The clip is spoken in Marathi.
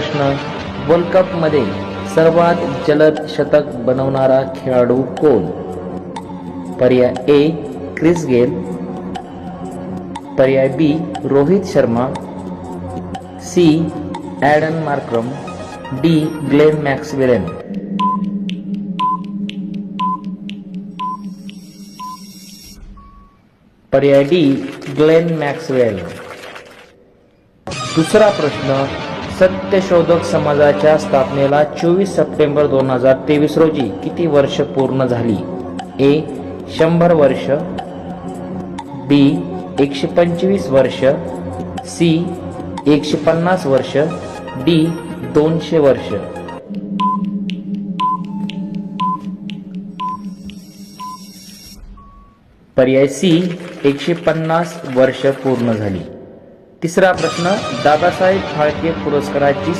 प्रश्न वर्ल्ड कपमध्ये सर्वात जलद शतक बनवणारा खेळाडू कोण? पर्याय ए क्रिस गेल. पर्याय B Rohit Sharma. C Aiden Markram. D Glenn मॅक्सवेलन. पर्याय डी ग्लेन मॅक्सवेल. दुसरा प्रश्न सत्यशोधक समाजाच्या स्थापनेला चोवीस सप्टेंबर दोन हजार तेवीस रोजी किती वर्ष पूर्ण झाली? ए शंभर वर्ष. बी एकशे पंचवीस वर्ष. सी एकशे पन्नास वर्ष. डी दोनशे वर्ष. पर्याय सी एकशे पन्नास वर्ष पूर्ण झाली. तिसरा प्रश्न दादासाहेब फाळके पुरस्काराची